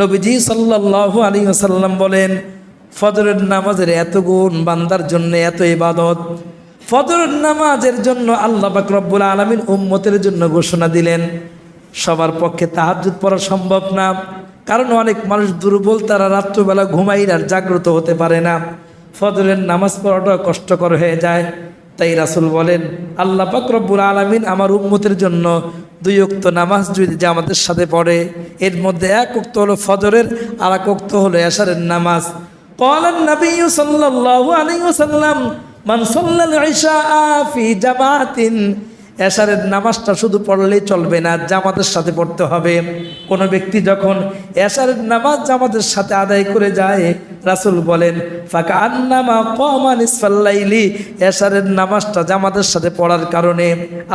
নবীজি সাল্লাল্লাহু আলী আসাল্লাম বলেন, ফজরের নামাজের এত গুণ বান্দার জন্য এত ইবাদত। ফজরের নামাজের জন্য আল্লাহ পাক রব্বুল আলমিন উম্মতের জন্য ঘোষণা দিলেন, সবার পক্ষে তাহাজ্জুদ পড়া সম্ভব না, কারণ অনেক মানুষ দুর্বল, তারা রাত্রবেলা ঘুমাই আর জাগ্রত হতে পারে না। ফজরের নামাজ পড়াটা কষ্টকর হয়ে যায়। তাই রাসুল বলেন, আল্লাহ পাকরব্বুল আলমিন আমার উম্মতের জন্য দুই অক্ত নামাজ যদি জামাতের সাথে পড়ে, এর মধ্যে এক উক্ত হলো ফজরের, আর এক উক্ত হলো এশারের নামাজ। কলান নবী সাল্লাল্লাহু আলাইহি ওয়াসাল্লাম মান জামাতিন এশারের নামাজটা শুধু পড়লেই চলবে না, জামাতের সাথে পড়তে হবে। কোনো ব্যক্তি যখন এশারের নামাজ জামাতের সাথে আদায় করে যায়, রাসুল বলেন ফাঁকা আন্নামা কমান ইসফাল্লাইলি এশারের নামাজটা জামাতের সাথে পড়ার কারণে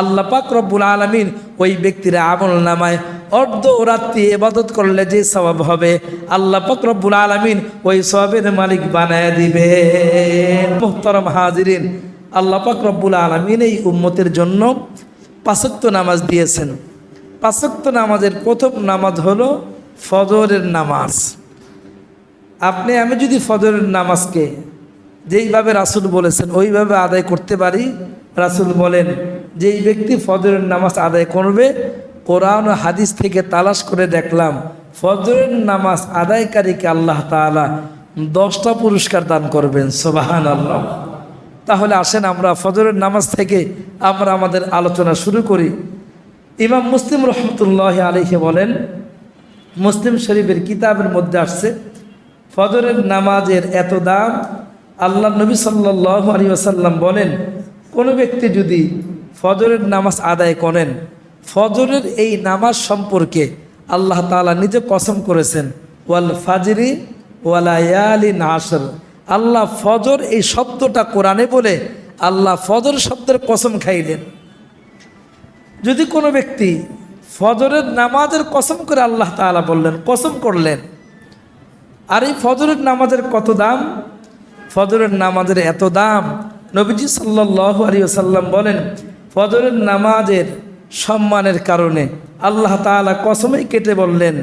আল্লাহ পাক রব্বুল আলমিন ওই ব্যক্তির আমল নামায় অর্ধ রাত্রি এবাদত করলে যে স্বভাব হবে, আল্লাহ পাক রব্বুল আলমিন ওই সবের মালিক বানায় দিবে মোহতরম হাজিরিন আল্লাহ পাক রব্বুল আলমিন এই উম্মতের জন্য পাঁচক্ত নামাজ দিয়েছেন। পাঁচক্ত নামাজের প্রথম নামাজ হলো ফজরের নামাজ। আপনি, আমি যদি ফজরের নামাজকে যেইভাবে রাসুল বলেছেন, ওইভাবে আদায় করতে পারি, রাসুল বলেন, যেই ব্যক্তি ফজরের নামাজ আদায় করবে, কোরআন হাদিস থেকে তালাশ করে দেখলাম, ফজরের নামাজ আদায়কারীকে আল্লাহ তাআলা দশটা পুরস্কার দান করবেন। সোবাহান আল্লাহ তাহলে আসেন আমরা ফজরের নামাজ থেকে আমরা আমাদের আলোচনা শুরু করি। ইমাম মুসলিম রহমতুল্লাহ আলহে বলেন, মুসলিম শরীফের কিতাবের মধ্যে আসছে, ফজরের নামাজের এত দাম আল্লাহ নবী সাল্লাহ আলী আসাল্লাম বলেন, কোনো ব্যক্তি যদি ফজরের নামাজ আদায় করেন, ফজরের এই নামাজ সম্পর্কে আল্লাহ তাআলা নিজে কসম করেছেন, ওয়াল ফাজরি ওয়ালায়ালি নাসর আল্লাহ ফজর এই শব্দটা কোরআনে বলে, আল্লাহ ফজর শব্দের কসম খাইলেন। যদি কোনো ব্যক্তি ফজরের নামাজের কসম করে আল্লাহ তাআলা বললেন, কসম করলেন, আর এই ফজরের নামাজের কত দাম? ফজরের নামাজের এত দাম। নবীজি সাল্লাহ আলী সাল্লাম বলেন, ফজরের নামাজের সম্মানের কারণে আল্লাহ তাআলা কসমই কেটে বললেন,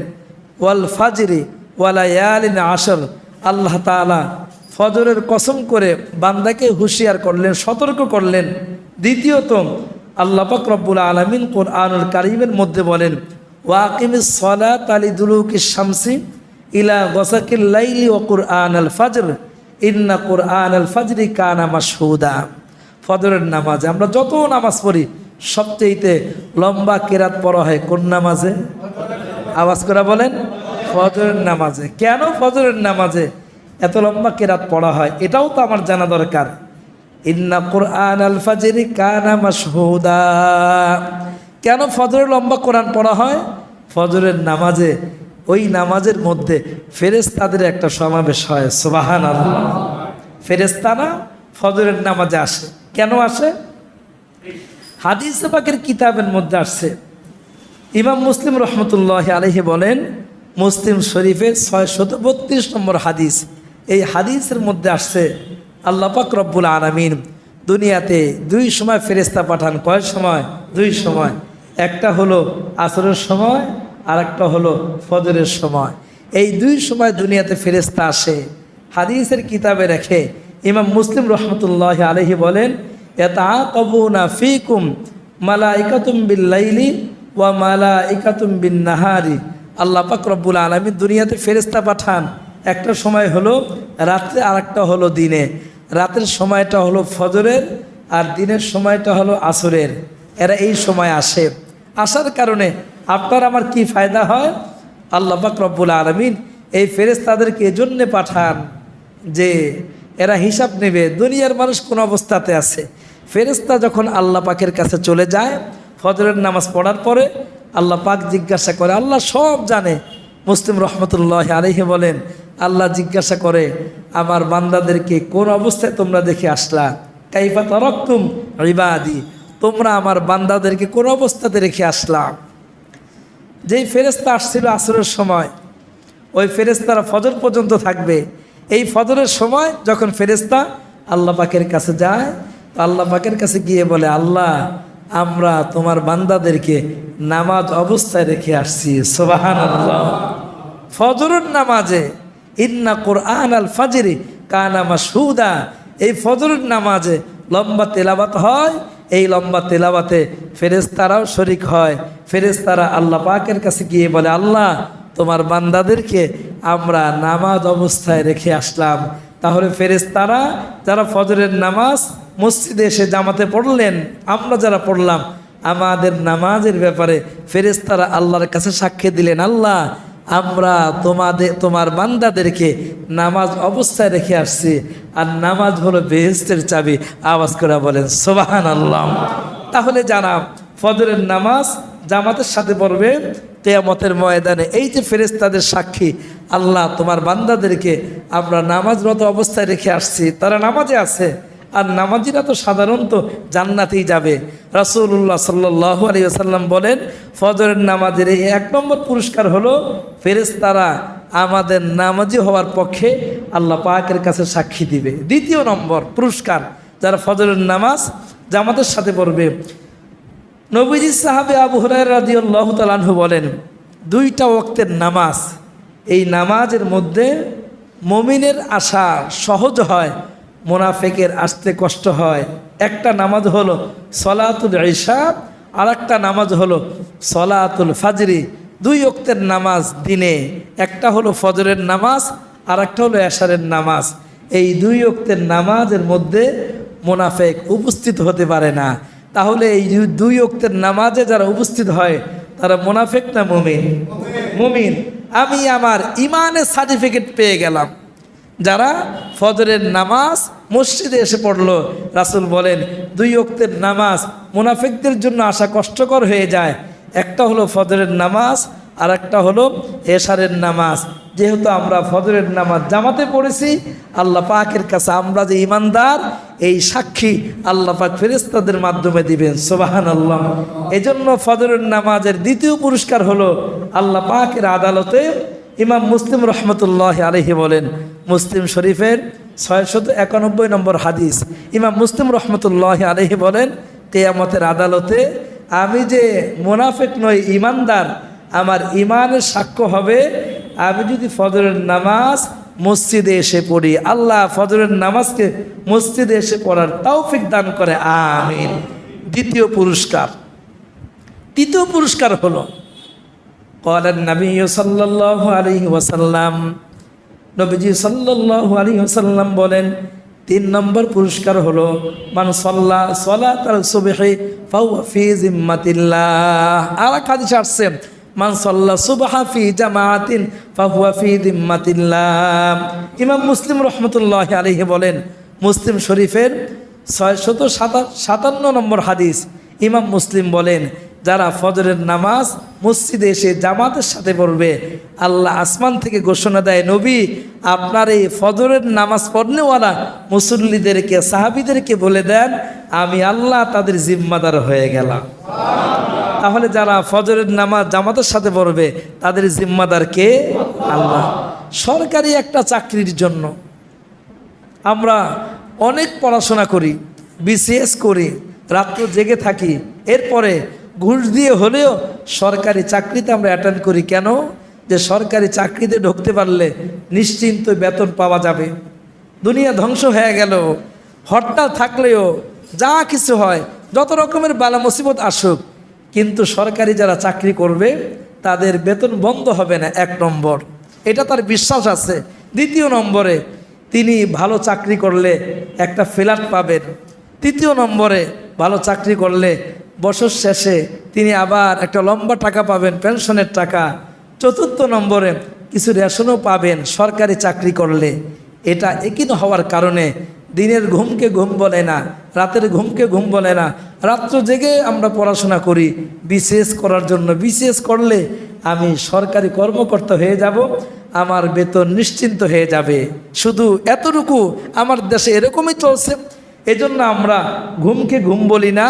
ওয়াল ফাজরি ওয়ালা ইয়ালিন আসর। আল্লাহ তাআলা ফজরের কসম করে বান্দাকে হুঁশিয়ার করলেন, সতর্ক করলেন। দ্বিতীয়ত, আল্লাহ পাক রব্বুল আলমিন কোরআনুল কারিমের মধ্যে বলেন ওয়াকিমিস সলাত আলী দুলুকি শামসি ইলা গসাকিল লাইলি ও কুরআন আল ফাজর। ইন্না কুরআন আল ফাজরি কানা মাসহুদা ফজরের নামাজে, আমরা যত নামাজ পড়ি সবচেয়েতে লম্বা কেরাত পড়া হয় কোন নামাজে? আওয়াজ করা বলেন, ফজরের নামাজে। কেন ফজরের নামাজে? এত লম্বা কেরাত পড়া হয়, এটাও তো আমার জানা দরকার। ইন্না কোরআন আল ফাজরি কানা মাসহুদা কেন ফজরের লম্বা কোরআন পড়া হয়? ফজরের নামাজে, ওই নামাজের মধ্যে ফেরেস্তাদের একটা সমাবেশ হয় সোবাহান আল্লাহ ফেরেস্তানা ফজরের নামাজে আসে। কেন আসে? হাদিস পাকের কিতাবের মধ্যে আসছে। ইমাম মুসলিম রহমতুল্লাহ আলহি বলেন, মুসলিম শরীফের ছয় শত বত্রিশ নম্বর হাদিস এই হাদিসের মধ্যে আসছে, আল্লাহ পাক রব্বুল আলমিন দুনিয়াতে দুই সময় ফেরেস্তা পাঠান। কয় সময়? দুই সময়। একটা হলো আসরের সময় আর একটা হলো ফজরের সময়। এই দুই সময় দুনিয়াতে ফেরেস্তা আসে। হাদিসের কিতাবে রেখে ইমাম মুসলিম রহমতুল্লাহ আলহি বলেন এটা কবুনা ফিকুম মালা ইকাতুম বিল্লাইলি ওয়া মালা ইকাতুম বিন নাহারি আল্লাহ পাক রব্বুল আলমী দুনিয়াতে ফেরেস্তা পাঠান। একটা সময় হলো রাত্রে আর একটা হলো দিনে। রাতের সময়টা হলো ফজরের আর দিনের সময়টা হলো আসরের। এরা এই সময় আসে। আসার কারণে আপনার আমার কি ফায়দা হয়? আল্লাহ পাক রব্বুল আলমিন এই ফেরেস্তাদেরকে এজন্যে পাঠান যে এরা হিসাব নেবে দুনিয়ার মানুষ কোন অবস্থাতে আছে। ফেরেস্তা যখন আল্লাহ পাকের কাছে চলে যায় ফজরের নামাজ পড়ার পরে আল্লাহ পাক জিজ্ঞাসা করে, আল্লাহ সব জানে। মুসলিম রহমতুল্লাহ আলহি বলেন আল্লাহ জিজ্ঞাসা করে, আমার বান্দাদেরকে কোন অবস্থায় তোমরা দেখে আসলা? কাইফা তরক্তুম রিবাদি তোমরা আমার বান্দাদেরকে কোন অবস্থাতে রেখে আসলাম যেই ফেরেস্তা আসছিল আসরের সময়, ওই ফেরেস্তারা ফজর পর্যন্ত থাকবে। এই ফজরের সময় যখন ফেরেস্তা আল্লাহ পাকের কাছে যায়, তো আল্লাহ পাকের কাছে গিয়ে বলে, আল্লাহ, আমরা তোমার বান্দাদেরকে নামাজ অবস্থায় রেখে আসছি। সোবাহান আল্লাহ ফজরের নামাজে ইন্না কোরআন আল ফাজিরি কানা মাসুদা এই ফজরের নামাজে লম্বা তেলাবাত হয়, এই লম্বা তেলাবাতে ফেরেশতারাও শরিক হয়। ফেরেশতারা আল্লাহ পাকের কাছে গিয়ে বলে, আল্লাহ, তোমার বান্দাদেরকে আমরা নামাজ অবস্থায় রেখে আসলাম। তাহলে ফেরেশতারা যারা ফজরের নামাজ মসজিদে এসে জামাতে পড়লেন, আমরা যারা পড়লাম, আমাদের নামাজের ব্যাপারে ফেরেশতারা আল্লাহর কাছে সাক্ষী দিলেন, আল্লাহ আমরা তোমাদের, তোমার বান্দাদেরকে নামাজ অবস্থায় রেখে আসছি। আর নামাজ হলো বেহেস্তের চাবি। আওয়াজ করে বলেন সোবাহান আল্লাহ তাহলে জানা ফজরের নামাজ জামাতের সাথে পড়বে তেয়ামতের ময়দানে এই যে ফেরেশতাদের সাক্ষী, আল্লাহ তোমার বান্দাদেরকে আমরা নামাজরত অবস্থায় রেখে আসছি। তারা নামাজে আছে। আর নামাজিরা তো সাধারণত জান্নাতেই যাবে। রাসূলুল্লাহ সাল্লাহ আলী আসাল্লাম বলেন, ফজরের নামাজের এই এক নম্বর পুরস্কার হলো ফেরেশতারা আমাদের নামাজি হওয়ার পক্ষে আল্লাহ পাকের কাছে সাক্ষী দিবে। দ্বিতীয় নম্বর পুরস্কার, যারা ফজরের নামাজ জামাতের সাথে পড়বে। নবীজি সাহাবে আবু হুরায়রা রাদিয়াল্লাহু তাআলাহু বলেন, দুইটা ওয়াক্তের নামাজ, এই নামাজের মধ্যে মমিনের আশা সহজ হয় মোনাফেকের আসতে কষ্ট হয়। একটা নামাজ হলো সলাতুল ঈশা আর একটা নামাজ হলো সলাতুল ফাজরি। দুই ওক্তের নামাজ দিনে, একটা হলো ফজরের নামাজ আর একটা হলো এশারের নামাজ। এই দুই ওক্তের নামাজের মধ্যে মোনাফেক উপস্থিত হতে পারে না। তাহলে এই দুই অক্তের নামাজে যারা উপস্থিত হয়, তারা মোনাফেক না মুমিন? মুমিন। আমি আমার ইমানের সার্টিফিকেট পেয়ে গেলাম। যারা ফজরের নামাজ মসজিদে এসে পড়ল, রাসূল বলেন, দুই অক্তের নামাজ মুনাফিকদের জন্য আসা কষ্টকর হয়ে যায়। একটা হলো ফজরের নামাজ আর একটা হলো এশারের নামাজ। যেহেতু আমরা ফজরের নামাজ জামাতে পড়েছি, আল্লাহ পাকের কাছে আমরা যে ইমানদার এই সাক্ষী আল্লাহ পাক ফেরেস্তাদের মাধ্যমে দিবেন সোবাহান আল্লাহ এজন্য ফজরের নামাজের দ্বিতীয় পুরস্কার হলো আল্লাহ পাকের আদালতে ইমাম মুসলিম রহমতুল্লাহ আলহি বলেন মুসলিম শরীফের ছয়শত একানব্বই নম্বর হাদিস। ইমাম মুসলিম রহমতুল্লাহ আলহি বলেন, কেয়ামতের আদালতে আমি যে মোনাফেক নই ইমানদার আমার ইমানের সাক্ষ্য হবে, আমি যদি ফজরের নামাজ মসজিদে এসে পড়ি, আল্লাহ ফজরের নামাজকে মসজিদে এসে পড়ার তৌফিক দান করে, আমিন। দ্বিতীয় পুরস্কার। তৃতীয় পুরস্কার হলো কলেন নবী সাল্লাহ আলী ওয়াসাল্লাম নবীজি সাল্লাল্লাহু আলাইহি ওয়াসাল্লাম বলেন, তিন নম্বর পুরস্কার হলো, মান সাল্লা সালাত আল সুবহি ফি জিম্মাতিল্লাহ আর এক হাদিস আসছে, মান সাল্লা সুবহা ফি জামাআতিন ফাহুয়া ফি জিম্মাতিল্লাহ ইমাম মুসলিম রহমতুল্লাহ আলাইহি বলেন, মুসলিম শরীফের ছয়শত সাতান্ন নম্বর হাদিস। ইমাম মুসলিম বলেন যারা ফজরের নামাজ মসজিদে এসে জামাতের সাথে পড়বে, আল্লাহ আসমান থেকে ঘোষণা দেয়, নবী, আপনার এই ফজরের নামাজ পড়নেওয়ালা মুসল্লিদেরকে, সাহাবিদেরকে বলে দেন, আমি আল্লাহ তাদের জিম্মাদার হয়ে গেলাম। তাহলে যারা ফজরের নামাজ জামাতের সাথে পড়বে, তাদের জিম্মাদার কে? আল্লাহ। সরকারি একটা চাকরির জন্য আমরা অনেক পড়াশোনা করি, বিসিএস করি, রাত্র জেগে থাকি, এরপরে ঘুষ দিয়ে হলেও সরকারি চাকরিতে আমরা অ্যাটেন্ড করি। কেন? যে সরকারি চাকরিতে ঢুকতে পারলে নিশ্চিন্ত বেতন পাওয়া যাবে। দুনিয়া ধ্বংস হয়ে গেল। হরতাল থাকলেও যা কিছু হয়, যত রকমের বালা মুসিবত আসুক, কিন্তু সরকারি যারা চাকরি করবে, তাদের বেতন বন্ধ হবে না এক নম্বর। এটা তার বিশ্বাস আছে। দ্বিতীয় নম্বরে, তিনি ভালো চাকরি করলে একটা ফ্ল্যাট পাবেন। তৃতীয় নম্বরে, ভালো চাকরি করলে বছর শেষে তিনি আবার একটা লম্বা টাকা পাবেন, পেনশনের টাকা। চতুর্থ নম্বরে কিছু রেশনও পাবেন, সরকারি চাকরি করলে। এটা একই হওয়ার কারণে দিনের ঘুমকে ঘুম বলে না, রাতের ঘুমকে ঘুম বলে না। রাত্র জেগে আমরা পড়াশোনা করি, বিশেষ করার জন্য। বিশেষ করলে আমি সরকারি কর্মকর্তা হয়ে যাব, আমার বেতন নিশ্চিন্ত হয়ে যাবে। শুধু এতটুকু, আমার দেশে এরকমই চলছে। এজন্য আমরা ঘুমকে ঘুম বলি না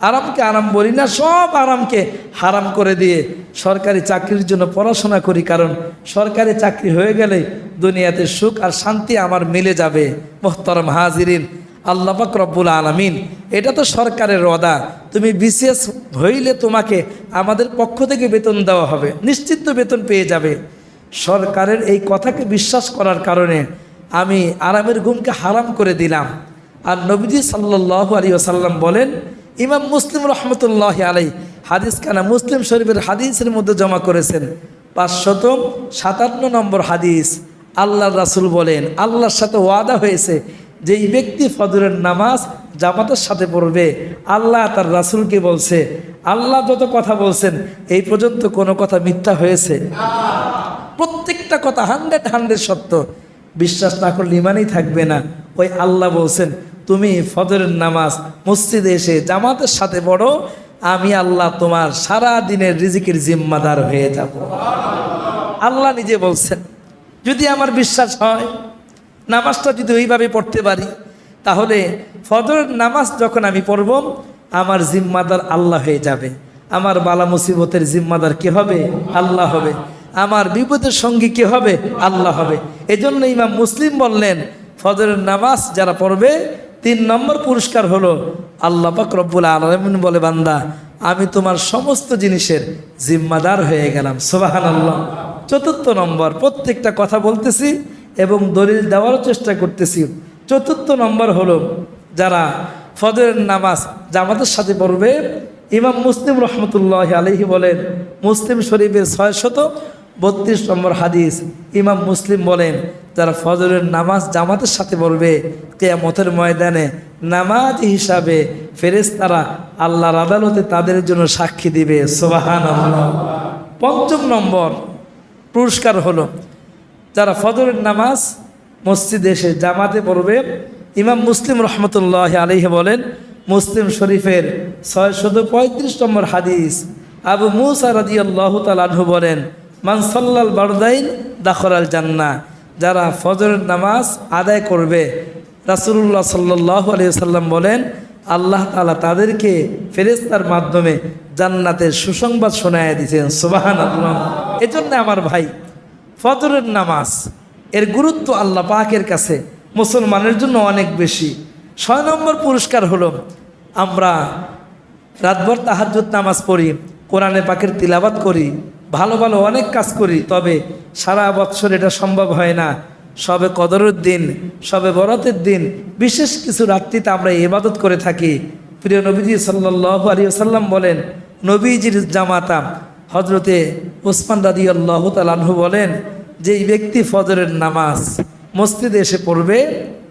আরামকে আরাম বলি না, সব আরামকে হারাম করে দিয়ে সরকারি চাকরির জন্য পড়াশোনা করি, কারণ সরকারি চাকরি হয়ে গেলে দুনিয়াতে সুখ আর শান্তি আমার মিলে যাবে। মোহতরম হাজিরিন আল্লাপাক রব্বুল আলমিন, এটা তো সরকারের রদা তুমি বিশেষ হইলে তোমাকে আমাদের পক্ষ থেকে বেতন দেওয়া হবে, নিশ্চিত বেতন পেয়ে যাবে। সরকারের এই কথাকে বিশ্বাস করার কারণে আমি আরামের ঘুমকে হারাম করে দিলাম। আর নবীজি সাল্লাহ আলী আসাল্লাম বলেন ইমাম মুসলিম রহমতুল্লাহ আলাই হাদিস খানা মুসলিম শরীফের হাদিসের মধ্যে জমা করেছেন। পাঁচশত সাতান্ন নম্বর হাদিস। আল্লাহ রাসুল বলেন, আল্লাহর সাথে ওয়াদা হয়েছে যে এই ব্যক্তি ফজরের নামাজ জামাতের সাথে পড়বে। আল্লাহ তার রাসুলকে বলছে, আল্লাহ যত কথা বলছেন, এই পর্যন্ত কোনো কথা মিথ্যা হয়েছে। প্রত্যেকটা কথা হান্ড্রেড হান্ড্রেড সত্য। বিশ্বাস না করলে ইমানই থাকবে না। ওই আল্লাহ বলছেন, তুমি ফজরের নামাজ, মসজিদে এসে জামাতের সাথে পড়ো, আমি আল্লাহ তোমার সারা দিনের রিজিকের জিম্মাদার হয়ে যাব। আল্লাহ নিজে বলছেন, যদি আমার বিশ্বাস হয়, নামাজটা যদি ওইভাবে পড়তে পারি, তাহলে ফজরের নামাজ যখন আমি পড়ব, আমার জিম্মাদার আল্লাহ হয়ে যাবে। আমার বালা মুসিবতের জিম্মাদার কে হবে? আল্লাহ হবে। আমার বিপদের সঙ্গী কে হবে? আল্লাহ হবে। এজন্য ইমাম মুসলিম বললেন, ফজরের নামাজ যারা পড়বে, তিন নম্বর পুরস্কার হলো আল্লাহ পাক রব্বুল আলমিন বলে, বান্দা, আমি তোমার সমস্ত জিনিসের জিম্মাদার হয়ে গেলাম। সোবাহান আল্লাহ চতুর্থ নম্বর, প্রত্যেকটা কথা বলতেছি এবং দলিল দেওয়ারও চেষ্টা করতেছি। চতুর্থ নম্বর হলো যারা ফজরের নামাজ জামাতের সাথে পড়বে, ইমাম মুসলিম রহমতুল্লাহ আলহি বলেন, মুসলিম শরীফের ছয় শত বত্রিশ নম্বর হাদিস। ইমাম মুসলিম বলেন, যারা ফজরের নামাজ জামাতের সাথে পড়বে কেয়ামতের ময়দানে নামাজ হিসাবে ফেরেশতারা আল্লাহর আদালতে তাদের জন্য সাক্ষী দিবে। সোবাহান পঞ্চম নম্বর পুরস্কার হলো, যারা ফজরের নামাজ মসজিদে এসে জামাতে পড়বে, ইমাম মুসলিম রহমতুল্লাহ আলহি বলেন, মুসলিম শরীফের ছয় ছয়শত পঁয়ত্রিশ নম্বর হাদিস। আবু মুসা রাজি আল্লাহ তালু বলেন মানসাল্লাল বারদাইন দাখরাল জান্না যারা ফজরের নামাজ আদায় করবে। রাসুল্লাহ সাল্লাহ আলিয়া সাল্লাম বলেন, আল্লাহ তালা তাদেরকে ফেরেস্তার মাধ্যমে জান্নাতের সুসংবাদ শোনায় দিয়েছেন। সুবাহান আল্লাহ এজন্য আমার ভাই, ফজরের নামাজ, এর গুরুত্ব আল্লাহ পাকের কাছে মুসলমানের জন্য অনেক বেশি। ছয় নম্বর পুরস্কার হলো, আমরা রাতভর তাহাজুদ নামাজ পড়ি, কোরআনে পাকের তিলাবাত করি ভালো ভালো অনেক কাজ করি, তবে সারা বৎসর এটা সম্ভব হয় না। সবে কদরের দিন, সবে বরতের দিন, বিশেষ কিছু রাত্রিতে আমরা ইবাদত করে থাকি। প্রিয় নবীজি সাল্লাহ আলী সাল্লাম বলেন, নবীজির জামাতা হজরতে ওসমান রাদি আল্লাহ তালাহু বলেন যে ব্যক্তি ফজরের নামাজ মসজিদে এসে পড়বে,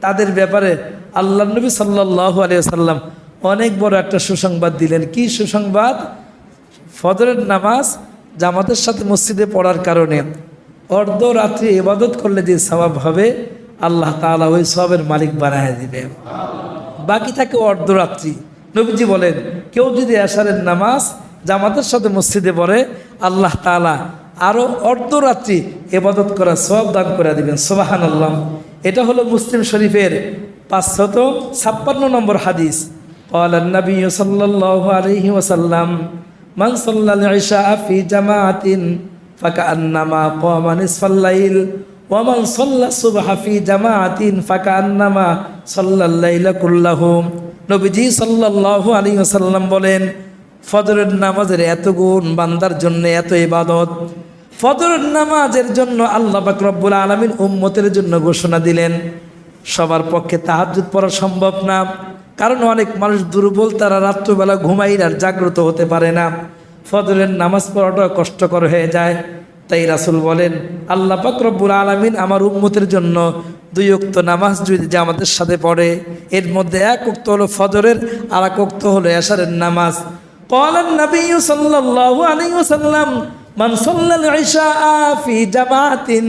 তাদের ব্যাপারে আল্লাহ নবী সাল্লাহ আলিয়া সাল্লাম অনেক বড় একটা সুসংবাদ দিলেন। কি সুসংবাদ? ফজরের নামাজ জামাতের সাথে মসজিদে পড়ার কারণে অর্ধরাত্রি ইবাদত করলে যে স্বভাব হবে আল্লাহ তালা ওই সবের মালিক বানায় দিবে বাকি থাকে অর্ধরাত্রি নবীজি বলেন কেউ যদি আশারের নামাজ জামাতের সাথে মসজিদে পড়ে আল্লাহ তালা আরও অর্ধরাত্রি এবাদত করা সব দান করে দিবেন সোবাহান আল্লাহ এটা হলো মুসলিম শরীফের পাঁচশত ছাপ্পান্ন নম্বর হাদিস قال النبي صلى الله عليه وسلم মান সাল্লাল ইশা ফি জামাআতিন ফাকান্নামা ক্বামা নিসফাল ওয়া মান সাল্লা সুবহা ফি জামাআতিন ফাকান্নামা সাল্লাল লাইলা নবীজি সাল্লাল্লাহু আলাইহি ওয়াসাল্লাম বলেন, ফজরের নামাজের এত গুণ বান্দার জন্য এত ইবাদত। ফজরের নামাজের জন্য আল্লাহ পাক রব্বুল আলামিন উম্মতের জন্য ঘোষণা দিলেন, সবার পক্ষে তাহাজ্জুদ পড়া সম্ভব না। কারণ অনেক মানুষ দুর্বল, তারা রাত্রবেলা ঘুমাই আর জাগ্রত হতে পারে না। ফজরের নামাজ পড়াটা কষ্টকর হয়ে যায়। তাই রাসুল বলেন, আল্লাহ পাকরব্বুল আলমিন আমার উন্মতের জন্য দুই উক্ত নামাজ যদি জামাতের সাথে পড়ে, এর মধ্যে এক উক্ত হলো ফজরের, আর এক উক্ত হলো এশারের নামাজ। কলান নবী সাল্লাল্লাহু আলাইহি জামাতিন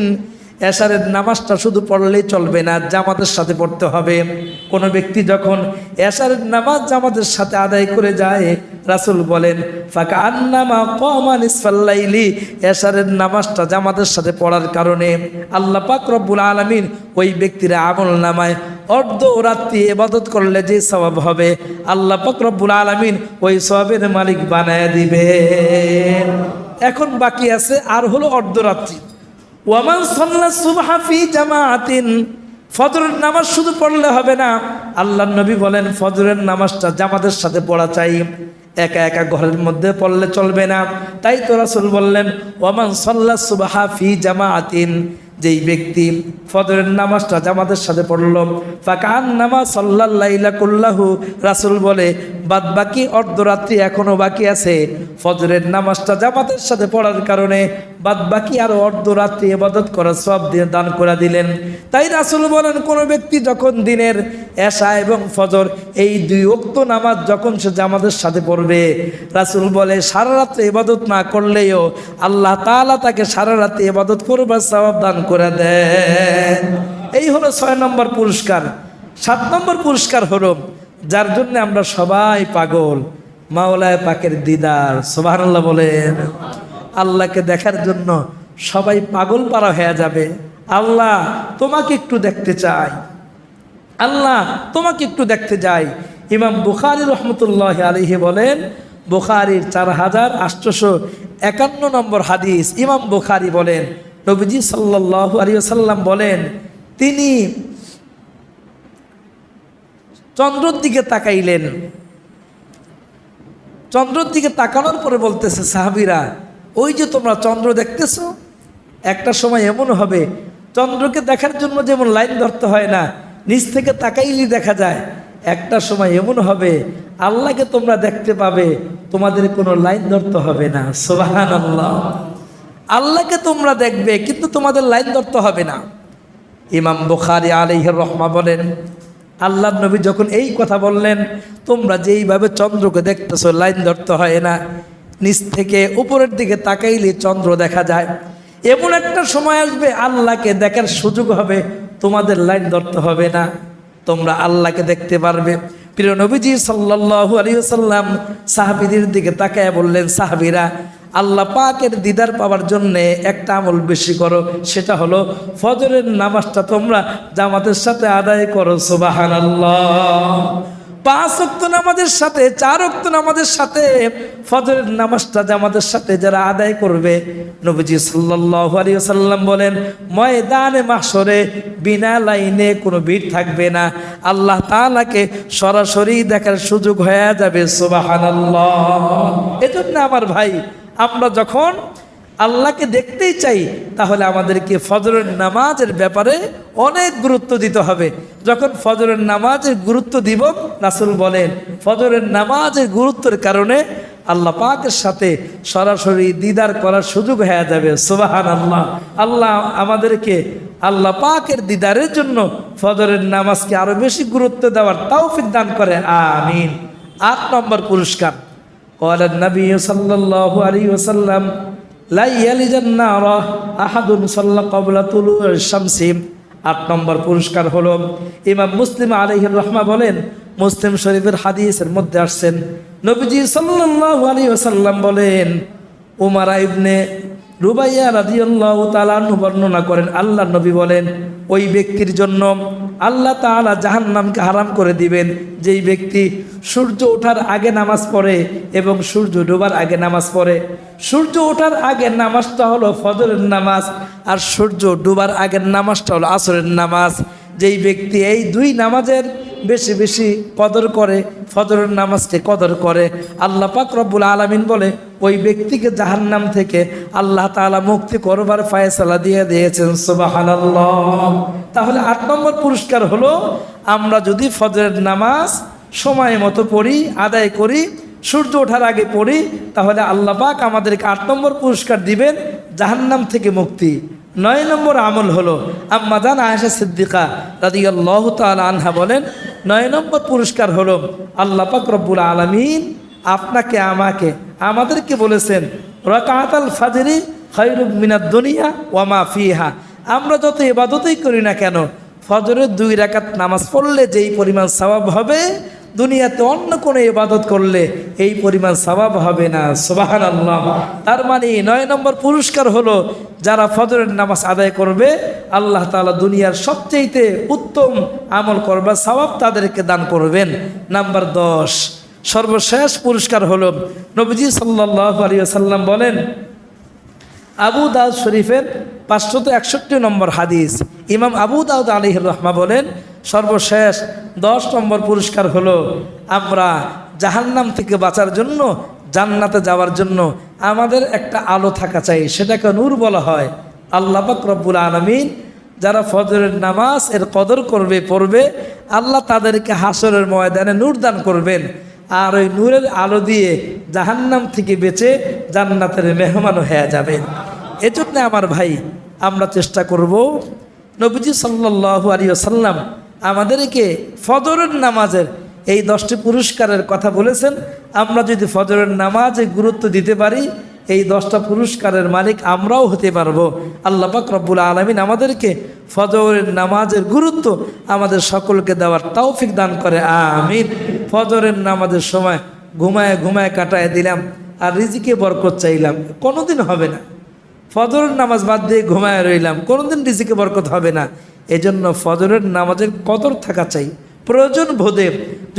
এশারের নামাজটা শুধু পড়লেই চলবে না, জামাতের সাথে পড়তে হবে। কোনো ব্যক্তি যখন এশারের নামাজ জামাতের সাথে আদায় করে যায়, রাসুল বলেন ফাঁকা আন্নামা কমান ইসফাল্লাইলি এশারের নামাজটা জামাতের সাথে পড়ার কারণে আল্লাহ পাক রব্বুল আলমিন ওই ব্যক্তির আমল নামায় অর্ধ রাত্রি এবাদত করলে যে স্বভাব হবে, আল্লাহ পাক রব্বুল আলমিন ওই সবের মালিক বানায় দিবে এখন বাকি আছে, আর হলো অর্ধরাত্রি ওয়ামান সল্লা সুবহা ফি জামাআতিন, ফজরের নামাজ শুধু পড়লে হবে না। আল্লাহ নবী বলেন, ফজরের নামাজটা জামাতের সাথে পড়া চাই। একা একা ঘরের মধ্যে পড়লে চলবে না। তাই তো রাসুল বললেন, ওয়ামান সল্লা সুবাহা ফি জামাআতিন যেই ব্যক্তি ফজরের নামাজটা জামাতের সাথে পড়ল ফাকান নামাজ সাল্লাল্লাইলা কুল্লাহু, রাসুল বলে বাদ বাকি অর্ধরাত্রি এখনও বাকি আছে। ফজরের নামাজটা জামাতের সাথে পড়ার কারণে বাদ বাকি আরও অর্ধরাত্রি এবাদত করা সব দিয়ে দান করে দিলেন। তাই রাসুল বলেন, কোনো ব্যক্তি যখন দিনের এশা এবং ফজর এই দুই অক্ত নামাজ যখন সে জামাতের সাথে পড়বে, রাসুল বলে সারা রাত্রে ইবাদত না করলেও আল্লাহ তাআলা তাকে সারা রাত্রে এবাদত করবার সবাব দান করে দেন। এই হলো ছয় নম্বর পুরস্কার। সাত নম্বর পুরস্কার হলো, যার জন্য আমরা সবাই পাগল, মাওলায় পাকের দিদার সোভানুল্লাহ বলেন। আল্লাহকে দেখার জন্য সবাই পাগল পারা হয়ে যাবে। আল্লাহ, তোমাকে একটু দেখতে চাই। আল্লাহ, তোমাকে একটু দেখতে যাই। ইমাম বুখারি রহমতুল্লাহ আলহি বলেন, বুখারির চার হাজার আটশোশো একান্ন নম্বর হাদিস ইমাম বুখারি বলেন নবীজি সাল্লাহ আলী সাল্লাম বলেন, তিনি চন্দ্রর দিকে তাকাইলেন। চন্দ্রর দিকে তাকানোর পরে বলতেছে, সাহাবিরা, ওই যে তোমরা চন্দ্র দেখতেছো, একটা সময় এমন হবে, চন্দ্রকে দেখার জন্য যেমন লাইন ধরতে হয় না, নিচ থেকে তাকাইলি দেখা যায়, একটা সময় এমন হবে, আল্লাহকে তোমরা দেখতে পাবে, তোমাদের কোনো লাইন ধরতে হবে না। সোবাহান আল্লাহ আল্লাহকে তোমরা দেখবে, কিন্তু তোমাদের লাইন ধরতে হবে না। ইমাম বুখারি আলিহর রহমা বলেন আল্লাহ নবী যখন এই কথা বললেন, তোমরা যেইভাবে চন্দ্রকে দেখতেছো, লাইন ধরতে হয় না। নিচ থেকে উপরের দিকে তাকাইলে চন্দ্র দেখা যায়। এমন একটা সময় আসবে, আল্লাহকে দেখার সুযোগ হবে, তোমাদের লাইন ধরতে হবে না। তোমরা আল্লাহকে দেখতে পারবে। প্রিয় নবীজি সাল্লাল্লাহু আলাইহি সাল্লাম সাহাবীদের দিকে তাকায় বললেন, সাহাবীরা আল্লাহ পাকের দিদার পাওয়ার জন্যে একটা আমল বেশি করো, সেটা হলো ফজরের নামাজটা তোমরা জামাতের সাথে আদায় করো সুবাহান পাঁচ অক্ত নামাজের সাথে, চার অক্ত নামাজের সাথে, ফজরের নামাজটা জামাতের সাথে যারা আদায় করবে, নবীজি সাল্লাল্লাহু আলাইহি সাল্লাম বলেন, ময়দানে মাসরে বিনা লাইনে কোনো ভিড় থাকবে না। আল্লাহ তাআলাকে সরাসরি দেখার সুযোগ হয়ে যাবে, সুবহানাল্লাহ। এজন্য আমার ভাই আমরা যখন আল্লাহকে দেখতেই চাই, তাহলে আমাদেরকে ফজরের নামাজের ব্যাপারে অনেক গুরুত্ব দিতে হবে। যখন ফজরের নামাজের গুরুত্ব দিব, রাসুল বলেন, ফজরের নামাজের গুরুত্বের কারণে আল্লাহ পাকের সাথে সরাসরি দিদার করার সুযোগ হয়ে যাবে। সুবাহান আল্লাহ আল্লাহ আমাদেরকে আল্লাহ পাকের দিদারের জন্য ফজরের নামাজকে আরও বেশি গুরুত্ব দেওয়ার তৌফিক দান করে। আমিন। আট নম্বর পুরস্কার। قال النبي صلى الله عليه وسلم لا يلج النار أحد صلى قبل طلوع الشمس আট নম্বর পুরস্কার হলো ইমাম মুসলিম আলহির রহমা বলেন মুসলিম শরীফের হাদিসের মধ্যে আসছেন নবীজি সাল্লাল্লাহু আলাইহি ওয়াসাল্লাম বলেন উমারা ইবনে রুবাইয়া রাদিয়াল্লাহু তাআলা আনহু বর্ণনা করেন আল্লাহ নবী বলেন ওই ব্যক্তির জন্য আল্লাহ তাআলা জাহান্নামকে হারাম করে দিবেন। যেই ব্যক্তি সূর্য ওঠার আগে নামাজ পড়ে এবং সূর্য ডোবার আগে নামাজ পড়ে। সূর্য ওঠার আগের নামাজটা হলো ফজরের নামাজ আর সূর্য ডোবার আগের নামাজটা হলো আসরের নামাজ। যেই ব্যক্তি এই দুই নামাজের বেশি বেশি কদর করে, ফজরের নামাজকে কদর করে। আল্লাহ পাক রব্বুল আলমিন বলে, ওই ব্যক্তিকে জাহান্নাম থেকে আল্লাহ তাআলা মুক্তি করবার ফায়সালা দিয়ে দিয়েছেন। সুবহানাল্লাহ। তাহলে আট নম্বর পুরস্কার হলো, আমরা যদি ফজরের নামাজ সময় মতো পড়ি, আদায় করি, সূর্য ওঠার আগে পড়ি, তাহলে আল্লাহ পাক আমাদেরকে আট নম্বর পুরস্কার দিবেন, জাহান্নাম থেকে মুক্তি। নয় নম্বর আমল হলো আম্মাদান আয়েশা সিদ্দিকা রাদি আল্লাহ তাল আনহা বলেন, নয় নম্বর পুরস্কার হলো, আল্লাহ পাক রব্বুল আলমিন আপনাকে, আমাকে, আমাদেরকে বলেছেন, রকাতাল ফাজরি খৈরুব মিনাদ দুনিয়া ওয়ামা ফিহা। আমরা যত এবাদতই করি না কেন, ফজরের দুই রাকাত নামাজ পড়লে যেই পরিমাণ সওয়াব হবে দুনিয়াতে অন্য কোনো ইবাদত করলে এই পরিমাণ সবাব হবে না। সোবাহান আল্লাহ তার মানে নয় নম্বর পুরস্কার হলো যারা ফজরের নামাজ আদায় করবে, আল্লাহ তাআলা দুনিয়ার সবচেয়েতে উত্তম আমল করবার সবাব তাদেরকে দান করবেন। নাম্বার দশ, সর্বশেষ পুরস্কার হলো নবীজি সাল্লাহ আলী সাল্লাম বলেন, আবু দাউদ শরীফের পাঁচশত একষট্টি নম্বর হাদিস। ইমাম আবু দাউদ আলিহির রহমা বলেন সর্বশেষ দশ নম্বর পুরস্কার হলো আমরা জাহান্নাম থেকে বাঁচার জন্য, জান্নাতে যাওয়ার জন্য আমাদের একটা আলো থাকা চাই, সেটাকে নূর বলা হয়। আল্লাহ রব্বুল আলমিন যারা ফজরের নামাজ এর কদর করবে, পড়বে, আল্লাহ তাদেরকে হাসরের ময়দানে নূর দান করবেন। আর ওই নূরের আলো দিয়ে জাহান্নাম থেকে বেঁচে জান্নাতের মেহমানও হয়ে যাবেন। এজন্য আমার ভাই, আমরা চেষ্টা করব নবীজি সাল্লাহ আলী সাল্লাম আমাদেরকে ফজরের নামাজের এই দশটি পুরস্কারের কথা বলেছেন। আমরা যদি ফজরের নামাজে গুরুত্ব দিতে পারি, এই দশটা পুরস্কারের মালিক আমরাও হতে পারব। আল্লাহ পাক রব্বুল আলমিন আমাদেরকে ফজরের নামাজের গুরুত্ব আমাদের সকলকে দেওয়ার তৌফিক দান করে, আমিন। ফজরের নামাজের সময় ঘুমায় ঘুমায় কাটায় দিলাম আর রিজিকে বরকত চাইলাম। কোনোদিন হবে না। ফজরের নামাজ বাদ দিয়ে ঘুমায় রইলাম, কোনোদিন রিজিকে বরকত হবে না। এজন্য ফজরের নামাজের কদর থাকা চাই। প্রয়োজন বোধে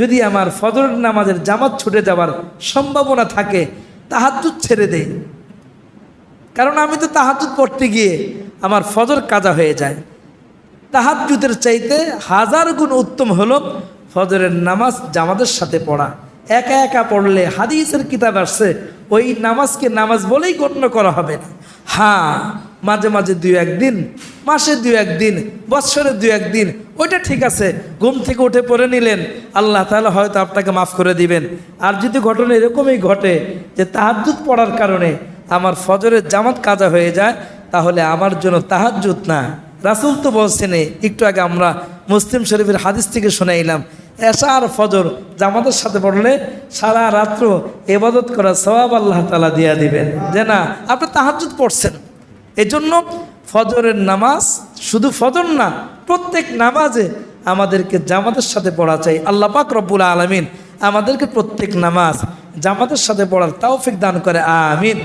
যদি আমার ফজরের নামাজের জামাত ছুটে যাওয়ার সম্ভাবনা থাকে তাহাজুদ ছেড়ে দেয় কারণ আমি তো তাহাজুদ পড়তে গিয়ে আমার ফজর কাজা হয়ে যায়। তাহাজুদের চাইতে হাজার গুণ উত্তম হলো ফজরের নামাজ জামাতের সাথে পড়া। একা একা পড়লে হাদিসের কিতাব আসছে, ওই নামাজকে নামাজ বলেই গণ্য করা হবে না। হ্যাঁ মাঝে মাঝে দুই একদিন, মাসে দুই একদিন, বৎসরে দুই একদিন, ওইটা ঠিক আছে। ঘুম থেকে উঠে পড়ে নিলেন, আল্লাহ তাহলে হয়তো আপনাকে মাফ করে দিবেন। আর যদি ঘটনা এরকমই ঘটে যে তাহাজুদ পড়ার কারণে আমার ফজরের জামাত কাজা হয়ে যায়, তাহলে আমার জন্য তাহাজুদ না। রাসুল তো বলছেন, একটু আগে আমরা মুসলিম শরীফের হাদিস থেকে শুনাইলাম এশা আর ফজর জামাতের সাথে পড়লে সারা রাত্র এবাদত করা সবাব আল্লাহ তালা দিয়া দিবেন। যে না, আপনি তাহাজুদ পড়ছেন। এজন্য ফজরের নামাজ শুধু ফজর না, প্রত্যেক নামাজে আমাদেরকে জামাতের সাথে পড়া চাই। আল্লাহ পাক রব্বুল আলমিন আমাদেরকে প্রত্যেক নামাজ জামাতের সাথে পড়ার তাওফিক দান করে, আমিন।